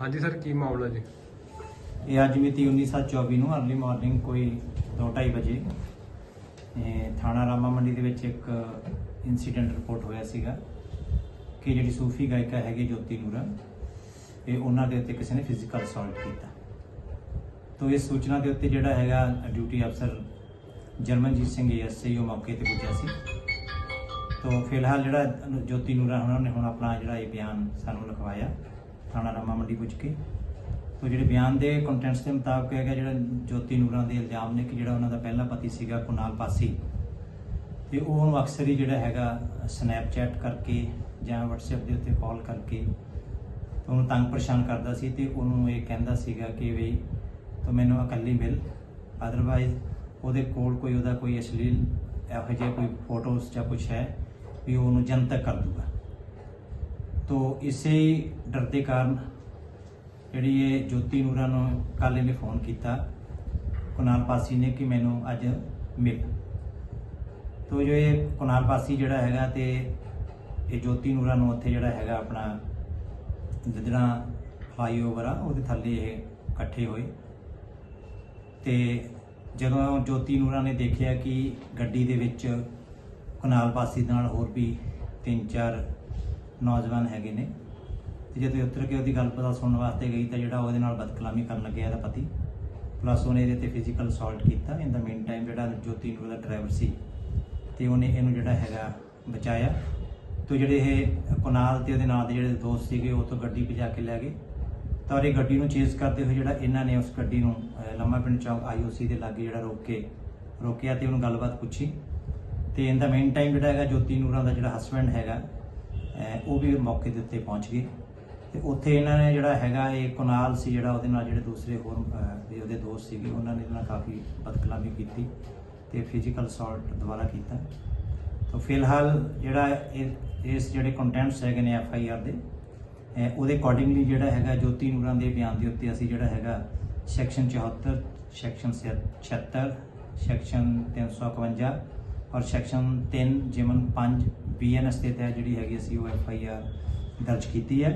ਹਾਂਜੀ ਸਰ, ਕੀ ਮਾਮਲਾ ਜੀ? ਇਹ ਅੱਜ ਮਿਤੀ 19/24 ਨੂੰ ਅਰਲੀ ਮਾਰਨਿੰਗ ਕੋਈ 2:30 ਵਜੇ ਥਾਣਾ ਰਾਮਾ ਮੰਡੀ ਦੇ ਵਿੱਚ ਇੱਕ ਇਨਸੀਡੈਂਟ ਰਿਪੋਰਟ ਹੋਇਆ ਸੀਗਾ ਕਿ ਜਿਹੜੀ ਸੂਫੀ ਗਾਇਕਾ ਹੈਗੀ ਜੋਤੀ ਨੂਰਾ, ਇਹ ਉਹਨਾਂ ਦੇ ਉੱਤੇ ਕਿਸੇ ਨੇ ਫਿਜ਼ੀਕਲ ਅਸੌਲਟ ਕੀਤਾ। ਤੋ ਇਸ ਸੂਚਨਾ ਦੇ ਉੱਤੇ ਜਿਹੜਾ ਹੈਗਾ ਡਿਊਟੀ ਅਫਸਰ ਜਰਮਨਜੀਤ ਸਿੰਘ ਐਸਆਈ ਉਹ ਮੌਕੇ ਤੇ ਪੁੱਜਿਆ ਸੀ। ਤੋ ਫਿਲਹਾਲ ਜਿਹੜਾ ਜੋਤੀ ਨੂਰਾ, ਉਹਨਾਂ ਨੇ ਹੁਣ ਆਪਣਾ ਜਿਹੜਾ ਇਹ ਬਿਆਨ ਸਾਨੂੰ ਲਿਖਵਾਇਆ। ਥਾਣਾ ਰਾਮਾ ਮੰਡੀ ਪੁੱਜ ਕੇ। ਤੋ ਜਿਹੜੇ ਬਿਆਨ ਦੇ ਕੰਟੈਂਟਸ ਦੇ ਮੁਤਾਬਕ ਹੈਗਾ ਜਿਹੜਾ ਜੋਤੀ ਨੂਰਾਂ ਦੇ ਇਲਜ਼ਾਮ ਨੇ ਕਿ ਜਿਹੜਾ ਉਹਨਾਂ ਦਾ ਪਹਿਲਾ ਪਤੀ ਸੀਗਾ ਕੁਨਾਲ ਪਾਸੀ। ਤੇ ਉਹ ਉਹਨੂੰ ਅਕਸਰ ਹੀ ਜਿਹੜਾ ਹੈਗਾ ਸਨੈਪਚੈਟ ਕਰਕੇ ਜਾਂ WhatsApp ਦੇ ਉੱਤੇ ਕਾਲ ਕਰਕੇ ਉਹਨੂੰ ਤੰਗ ਪਰੇਸ਼ਾਨ ਕਰਦਾ ਸੀ ਤੇ ਉਹਨੂੰ ਇਹ ਕਹਿੰਦਾ ਸੀਗਾ ਕਿ ਵੀ ਤੂੰ ਮੈਨੂੰ ਇਕੱਲੀ ਮਿਲ। ਅਦਰਵਾਈਜ਼ ਉਹਦੇ ਕੋਲ ਕੋਈ ਉਹਦਾ ਕੋਈ ਅਸ਼ਲੀਲ ਇਹੋ ਜਿਹੇ ਕੋਈ ਫੋਟੋਸ ਜਾਂ ਕੁਝ ਹੈ ਵੀ ਉਹਨੂੰ ਜਨਤਕ ਕਰ ਦੂਗਾ। ਤੋ ਇਸੇ ਡਰ ਦੇ ਕਾਰਨ ਜਿਹੜੀ ਇਹ ਜੋਤੀ ਨੂਰਾ ਨੂੰ ਕੱਲ੍ਹ ਇਹਨੇ ਫੋਨ ਕੀਤਾ। ਕੁਨਾਲ ਪਾਸੀ ਨੇ ਕਿ ਮੈਨੂੰ ਅੱਜ ਮਿਲ। ਤੋ ਜੋ ਇਹ ਕੁਨਾਲ ਪਾਸੀ ਜਿਹੜਾ ਹੈਗਾ ਤੇ ਇਹ ਜੋਤੀ ਨੂਰਾ ਨੂੰ ਉੱਥੇ ਜਿਹੜਾ ਹੈਗਾ ਆਪਣਾ ਜਿੱਦਣਾ ਫਲਾਈਓਵਰ ਆ, ਉਹਦੇ ਥੱਲੇ ਇਹ ਇਕੱਠੇ ਹੋਏ। ਤੇ ਜਦੋਂ ਜੋਤੀ ਨੂਰਾ ਨੇ ਦੇਖਿਆ ਕਿ ਗੱਡੀ ਦੇ ਵਿੱਚ ਕੁਨਾਲ ਪਾਸੀ ਦੇ ਨਾਲ ਹੋਰ ਵੀ ਤਿੰਨ ਚਾਰ ਨੌਜਵਾਨ ਹੈਗੇ ਨੇ। ਤੇ ਜਦੋਂ ਇਹ ਉਤਰ ਕੇ ਉਹਦੀ ਗੱਲਬਾਤ ਸੁਣਨ ਵਾਸਤੇ ਗਈ ਤਾਂ ਜਿਹੜਾ ਉਹਦੇ ਨਾਲ ਬਦਕਲਾਮੀ ਕਰਨ ਲੱਗਿਆ ਇਹਦਾ ਪਤੀ। ਪਲੱਸ ਉਹਨੇ ਇਹਦੇ ਤੇ ਫਿਜ਼ੀਕਲ ਅਸੌਲਟ ਕੀਤਾ। ਇਨ ਦਾ ਮੇਨ ਟਾਈਮ ਜਿਹੜਾ ਜੋਤੀ ਨੂਰ ਦਾ ਡਰਾਈਵਰ ਸੀ, ਤੇ ਉਹਨੇ ਇਹਨੂੰ ਜਿਹੜਾ ਹੈਗਾ ਬਚਾਇਆ। ਤੋਂ ਜਿਹੜੇ ਇਹ ਕੁਨਾਲ ਤੇ ਉਹਦੇ ਨਾਲ ਦੇ ਜਿਹੜੇ ਦੋਸਤ ਸੀਗੇ, ਉਹ ਤੋਂ ਗੱਡੀ ਭਜਾ ਕੇ ਲੈ ਗਏ। ਤਾਂ ਇਹ ਗੱਡੀ ਨੂੰ ਚੇਸ ਕਰਦੇ ਹੋਏ ਜਿਹੜਾ ਇਹਨਾਂ ਨੇ ਉਸ ਗੱਡੀ ਨੂੰ ਲੰਮਾ ਪਿੰਡ ਚੌਕ ਆਈਓਸੀ ਦੇ ਲਾਗੇ ਜਿਹੜਾ ਰੋਕ ਕੇ, ਰੋਕਿਆ ਤੇ ਉਹਨੂੰ ਗੱਲਬਾਤ ਪੁੱਛੀ। ਤੇ ਇਨ ਦਾ ਮੇਨ ਟਾਈਮ ਜਿਹੜਾ ਹੈਗਾ ਜੋਤੀ ਨੂਰਾਂ ਦਾ ਜਿਹੜਾ ਹਸਬੰਡ ਹੈਗਾ ਉਹ ਵੀ ਮੌਕੇ ਦੇ ਉੱਤੇ ਪਹੁੰਚ ਗਏ। ਤੇ ਉੱਥੇ ਇਹਨਾਂ ਨੇ ਜਿਹੜਾ ਹੈਗਾ ਇਹ ਕੁਨਾਲ ਸੀ ਜਿਹੜਾ ਉਹਦੇ ਨਾਲ ਜਿਹੜੇ ਦੂਸਰੇ ਹੋਰ ਵੀ ਉਹਦੇ ਦੋਸਤ ਸੀਗੇ, ਉਹਨਾਂ ਨੇ ਇਹਦੇ ਨਾਲ ਕਾਫੀ ਬਦਕਲਾਮੀ ਕੀਤੀ ਤੇ ਫਿਜ਼ੀਕਲ ਅਸੌਲਟ ਦੁਬਾਰਾ ਕੀਤਾ। ਤਾਂ ਫਿਲਹਾਲ ਜਿਹੜਾ ਇਹ- ਇਸ ਜਿਹੜੇ ਕੰਟੈਂਟਸ ਹੈਗੇ ਨੇ ਐਫ ਆਈ ਆਰ ਦੇ, ਅਹ ਉਹਦੇ ਅਕੋਰਡਿੰਗਲੀ ਜਿਹੜਾ ਹੈਗਾ ਜੋਤੀ ਨੂਰਾਂ ਦੇ ਬਿਆਨ ਦੇ ਉੱਤੇ ਅਸੀਂ ਜਿਹੜਾ ਹੈਗਾ ਸੈਕਸ਼ਨ 74 ਸੈਕਸ਼ਨ 76 ਸੈਕਸ਼ਨ 351 ਔਰ ਸੈਕਸ਼ਨ 3 ਜਿਮਨ 5 ਬੀਐਨਐਸ ਦੇ ਤਹਿਤ ਜਿਹੜੀ ਹੈਗੀ ਅਸੀਂ ਉਹ ਐਫ ਆਈ ਆਰ ਦਰਜ ਕੀਤੀ ਹੈ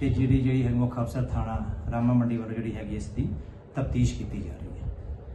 ਤੇ ਜਿਹੜੀ ਜਿਹੜੀ ਹੈ ਮੁੱਖ ਅਫਸਰ ਥਾਣਾ ਰਾਮਾ ਮੰਡੀ ਵੱਲੋਂ ਜਿਹੜੀ ਹੈਗੀ ਇਸ ਦੀ ਤਫਤੀਸ਼ ਕੀਤੀ ਜਾ ਰਹੀ ਹੈ।